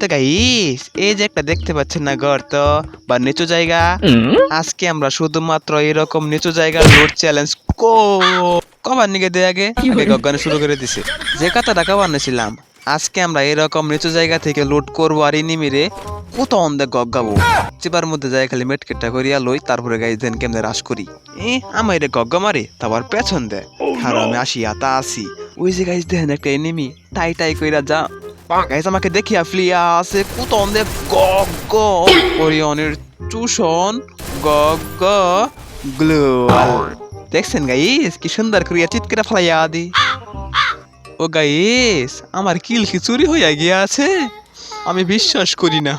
তো গাইস এই যে একটা দেখতে পাচ্ছেন না গর্ত বা নিচু জায়গা। আজকে আমরা শুধুমাত্র এরকম নিচু জায়গার রোড চ্যালেঞ্জ কো কবার নিকে দে আগে আগে গগানে শুরু করে দিছে। যে কথাটা কবার নিয়েছিলাম আজকে আমরা এরকম নিচু জায়গা থেকে লুট করব আর ইনিমিরে কত অন্ধে গগাবো চিবার মধ্যে যাই খালি মেটকেটটা করিয়া লই তারপরে গাইজ দেন কেমনে রাস করি? এ আমার রে গগ্গা মারে তারপর পেছন দেয় আর আমি আসি তা আসি। ওই যে গাইজ দেখেন একটা এনিমি টাই টাই কইরা যা গাইজ আমাকে দেখিয়া ফ্লিয়া আছে কত অন্ধে গগ্গ ওরিয়নের চুষণ গগ্গ গ্লোয়াল দেখছেন গাইস, কি সুন্দর করিয়া চিৎকেরা ফেলাইয়া দি। ও গাইস, আমার কিল কি চুরি হইয়া গিয়া আছে আমি বিশ্বাস করি না।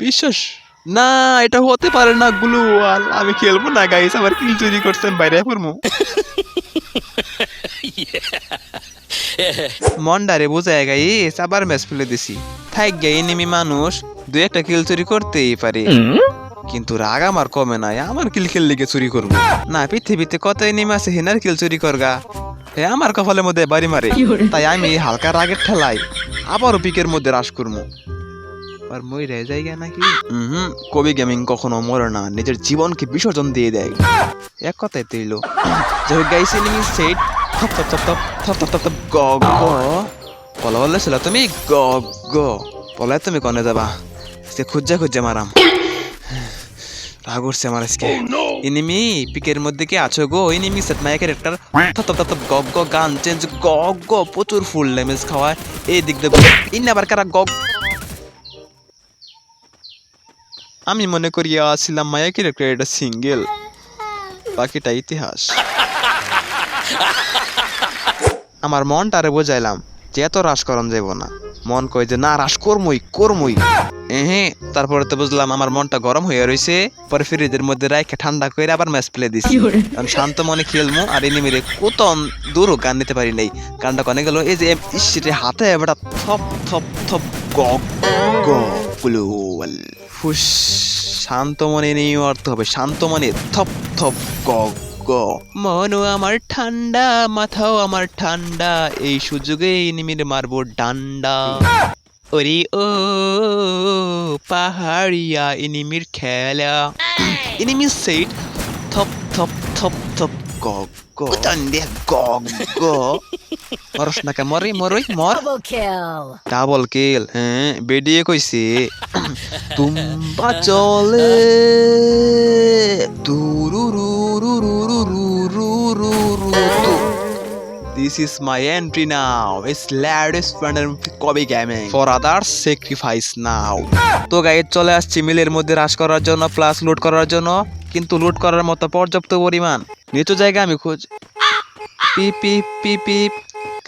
বিশ্বাস? না, এটা হতে পারে না, গ্লুয়াল। আমি খেলব না, গাইস, আমার কিল চুরি করছেন, বাইরে পড়মু। মন্ডারে বোঝায় গাইস আবার ম্যাচ ফেলে দিছি। থাক গে এনিমি মানুষ দুই একটা কিল চুরি করতেই পারে। কিন্তু রাগ আমার কমে নাই আমার কিল খেললে গিয়ে চুরি করব। না পৃথিবীতে কত এনিমি আছে হেনার কিল চুরি করগা। হে আমার কপালের মধ্যে বাড়ি মারে। তাই আমি হালকা রাগের ঠেলাই আবারও পিকের মধ্যে রাস করব আর মই রে জায়গা নাকি? হুম কবি গেমিং কখনো মরে না নিজের জীবনকে বিসর্জন দিয়ে দেয়। এক কথায় তৈল। যাই guys enemy set 탑, 탑, 탑, 탑, 탑, 탑, 탑, tab, go, go. পলাবলে ছিল তুমি? গো গো পলাই তুমি কনে যাবা? আজকে খুঁজে খুঁজে মারাম। রাগ উঠছে আমার আজকে। oh, ইনিমি পিকের মধ্যে কি আছো গো? Enemy set my character. থপ থপ থপ গগ গ গান চেঞ্জ গগ গ প্রচুর ফুল ড্যামেজ খাওয়ায়। এই দিক দেব ইন আবার কারা গগ আমি মনে করি আসছিলাম মায়া ক্যারেক্টার এটা সিঙ্গেল। বাকিটা ইতিহাস। আমার মনটারে বোঝাইলাম যে এত রাস করন যাব না। মন কয় যে না রাস করমই করমই। হ্যাঁ তারপরে তো বুঝলাম আমার মনটা গরম হয়ে রইছে। পরে ফ্রিজের মধ্যে রাইখে ঠান্ডা করে আবার ম্যাচ প্লে দিছি। কারণ শান্ত মনে খেলমু আর এনিমিরে কত দূরও গান নিতে পারি নাই। গানটা কনে গেল এই যে ইসরে হাতে এবার থপ থপ থপ গ গ গ্লোয়াল ফুস শান্ত মনে নেই অর্থ হবে শান্ত মনে থপ থপ গ গ মনও আমার ঠান্ডা মাথাও আমার ঠান্ডা এই সুযোগে নিমির মারবো ডান্ডা। ওরে ও পাহাড়িয়া ইনিমির খেলা। ইনিমির সেট থপ থপ থপ থপ গ গ দন্দে গ গ মরস নাকা মরে মরই মর। ডাবল কিল হ্যাঁ বেডিয়ে কইছে। তুম্বা চলে This is my entry now. It's latest fun কবি গেমিং ফর আদার্স স্যাক্রিফাইস নাও তো গাইড চলে আসছি মিলের মধ্যে হ্রাস করার জন্য প্লাস লুট করার জন্য। কিন্তু লুট করার মতো পর্যাপ্ত পরিমাণ। নিচু জায়গা আমি খোঁজ পিপ পিপ পিপ পিপ।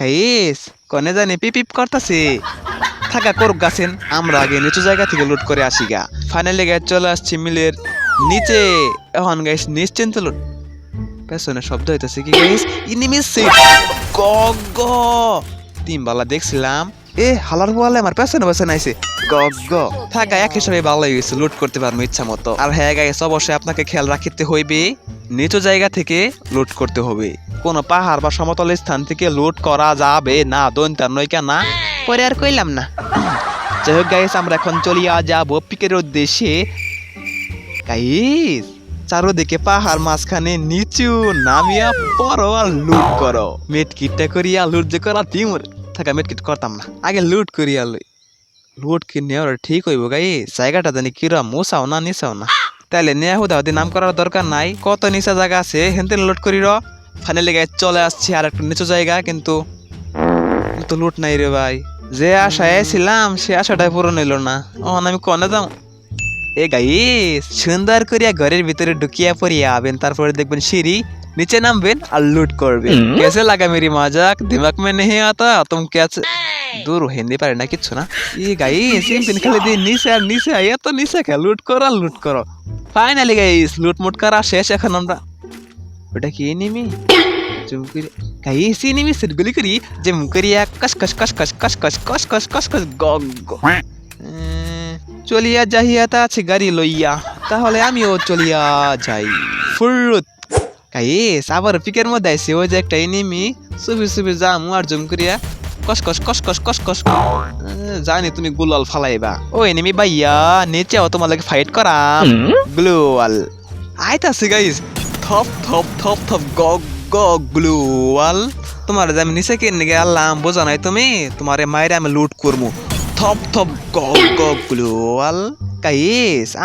গাইস কনে জানি পিপ পিপ করতাছে? থাকা করুক গাছেন। আমরা আগে নিচু জায়গা থেকে লুট করে আসি গা। ফাইনালি গাইজ চলে আসছি মিলের নিচে। এখন গাইস নিশ্চিন্ত লুট পেছনে শব্দ হইতেছে কি গাইস ইনিমি সিট গ গ। তিন বালা দেখছিলাম। এ হালার বলে আমার পেছনে পেছনে আইছে। গ গ। থাকা এক হিসাবে ভালো হয়ে গেছে লুট করতে পারব ইচ্ছা মতো। আর হ্যাঁ গাইস অবশ্যই আপনাকে খেয়াল রাখতে হইবে নিচু জায়গা থেকে লুট করতে হবে। কোনো পাহাড় বা সমতল স্থান থেকে লুট করা যাবে না দৈন্তার নয়কা না পরে আর কইলাম না। যাই হোক গাইস আমরা এখন চলিয়া যাব পিকের উদ্দেশ্যে। গাইস চারোদিকে পাহাড় মাঝখানে নিচু নামিয়া পড়ো আর লুট করো। মেটকিটটা করিয়া লুট যে করা তিমুর। থাকা মেটকিট করতাম না। আগে লুট করিয়া লই। লুট কি নেওয়ার ঠিক হইব গাই জায়গাটা জানি কিরা মোসাও না নিসাও না। তাইলে নেয়া হুদা হুদি নাম করার দরকার নাই। কত নিচা জায়গা আছে হেনতে লুট করি র ফাইনালি গাই চলে আসছি আর একটু নিচু জায়গা, কিন্তু কিন্তু লুট নাই রে ভাই। যে আশায় ছিলাম, সে আশাটাই পূরণ হইল না। অহন আমি কনে যাও এ গাই সুন্দর করিয়া ঘরের ভিতরে ঢুকিয়া পড়িয়া আবেন তারপরে দেখবেন সিঁড়ি নিচে নামবেন আর লুট করবেন। কেসে লাগা মেরি মজাক দিমাগ মে নেই আতা তুম कैसे দূর হিন্দি পারে না কিচ্ছু না। ই গাই সিম্পিন খালি দিয়ে নিচে আর নিচে এত নিচে কে? লুট করো আর লুট করো। ফাইনালি গাইস লুট মুট করা শেষ এখন আমরা। ওটা কি নিমি চুমকুরি গাই সি নিমি সেটগুলি করি যে মুকরিয়া কস কস কস কস কস কস কস কস কস কস গগ উম, চলিয়া যাহিয়া তা আছে গাড়ি লইয়া তাহলে আমিও চলিয়া যাই। ফুরুত গাইস আবার পিকের মধ্যে আইসে ওই যে একটা এনিমি সুবি সুবি জামু আর জুম করিয়া কস কস কস কস কস কস। জানি তুমি গুলাল ফালাইবা। ও এনিমি ভাইয়া নিচেও তোমার লাগে ফাইট করাম গ্লুয়াল। আইতাছে গাইস থপ থপ থপ থপ গ গ গ্লুয়াল। তোমার আমি নিচে কিনে গেলাম বোঝা নাই তুমি? তোমারে মায়ের আমি লুট করব থপ থপ গ্লুয়াল।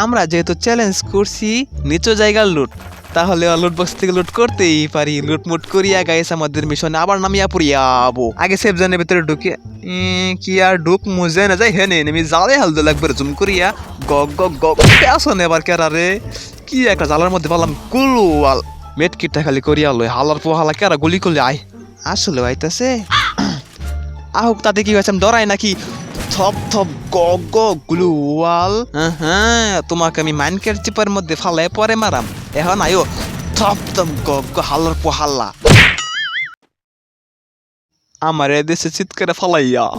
আমরা যেহেতু চ্যালেঞ্জ করছি নিচু জায়গার লুট তাহলে লুট বক্স থেকে লুট করতেই পারি। লুটমুট করিয়া গাইস আমাদের মিশনে আবার নামিয়া পড়িয়াবো আগে সেফ জানের ভিতরে ঢুকে কি আর ঢুক মুজে না যাই। হেনে নেমি জালে হালদে লাগবে জুম করিয়া। গ গ গ পেছন এবার কেরা রে। কি একটা জালার মধ্যে পালাম কুলুয়াল মেট কিটটা খালি করিয়া লই, হালার পোহালা কেরা গুলি করলে, আয়। আসলে আইতাছে। আহুক, তাতে কি হয়েছে, আমি ডরাই নাকি? থপ থপ গ গ গ্লুয়াল হ্যাঁ তোমাকে আমি মাইনকের চিপার মধ্যে ফালে পরে মারাম। এখন আয়ো থপ থপ গগ হালর পো হাল্লা। আমার এদেশে চিৎকারে ফালাইয়া।